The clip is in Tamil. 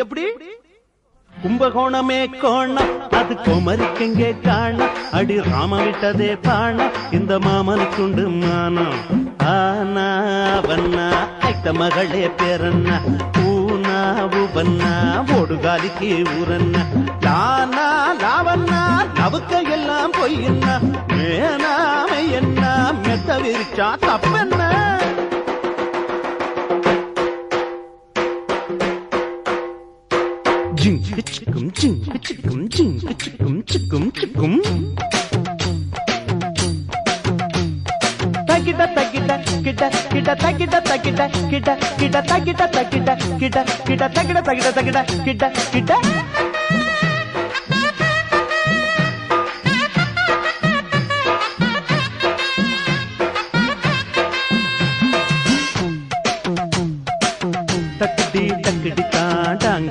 எப்படி? கும்பகோணமே கோணம் அது குமரிக்கெங்கே காணம். அடி ராம விட்டதே பாணம் இந்த மாமனுக்குண்டு மானம். ஆனா வண்ணா ஐத்த மகளே பேரண்ணா. ஊனா உவண்ணா ஓடுகாலிக்கு ஊரண்ணா. லானா லாவண்ணா நவுக்க எல்லாம் பொய்யண்ணா. மேனாமை என்ன மெத்த விரிச்சா தப்பென்ன ஜிங் பிச்சுக்கும் ஜிங் பிச்சுக்கும் ஜிங் பிச்சுக்கும் சிக்கும் சிக்கும் தக்கிட்ட தக்கிட்ட கிட்ட கிட்ட தக்கிட்ட தக்கிட்ட கிட்ட கிட்ட தக்கிட்ட தக்கிட்ட கிட்ட கிட்ட தக்கிட்ட தக்கிட்ட தக்கிட்ட கிட்ட கிட்ட தக்கடி தக்கடி தாண்டாங்க